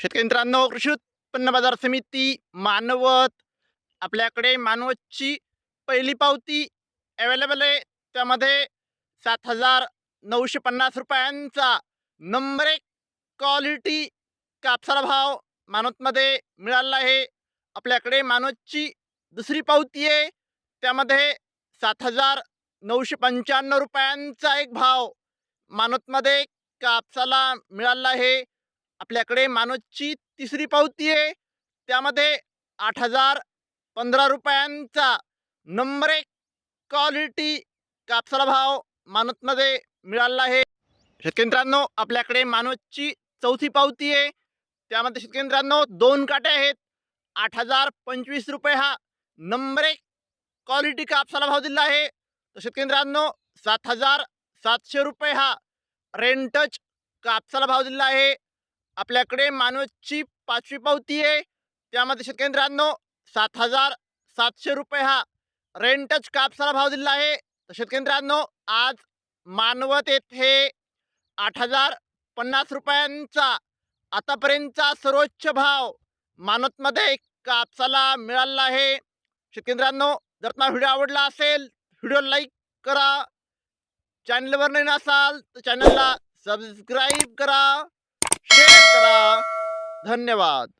शेतकरी मित्रांनो कृषी उत्पन्न बाजार समिती मानवत आपल्याकडे मानवतची पहिली पावती अवेलेबल आहे. त्यामध्ये सात हजार नऊशे पन्नास रुपयांचा नंबर एक क्वालिटी कापसाला भाव मानवतमध्ये मिळाला आहे. आपल्याकडे मानवतची दुसरी पावती आहे. त्यामध्ये सात हजार नऊशे पंच्याण्णव रुपयांचा एक भाव मानवतमध्ये कापसाला मिळाला आहे. आपल्याकडे मानोजची तिसरी पावती आहे. त्यामध्ये आठ हजार पंधरा रुपयांचा नंबर एक क्वालिटी कापसाला भाव मानतमध्ये मिळाला आहे. शेतकरी आपल्याकडे मानोजची चौथी पावती आहे. त्यामध्ये शेतकेंद्रांनो दोन काटे आहेत. आठ हजार पंचवीस रुपये हा नंबर एक क्वालिटी कापसाला भाव दिला आहे. तर शेतकरी सात हजार सातशे रुपये हा रेंटच कापसाला भाव दिला आहे. आपल्याकडे मानवची पाचवी पावती आहे. त्यामध्ये शेतकरी मित्रांनो सात हजार सातशे रुपये हा रेंटच कापसाला भाव दिला आहे. तर शेतकरी मित्रांनो आज मानवत येथे आठ हजार पन्नास रुपयांचा आतापर्यंतचा सर्वोच्च भाव मानवतमध्ये कापसाला मिळाला आहे. शेतकरी मित्रांनो जर तुम्हाला व्हिडिओ आवडला असेल व्हिडिओ लाईक करा. चॅनलवर नवीन असाल तर चॅनलला सबस्क्राईब करा. शेअर करा. धन्यवाद.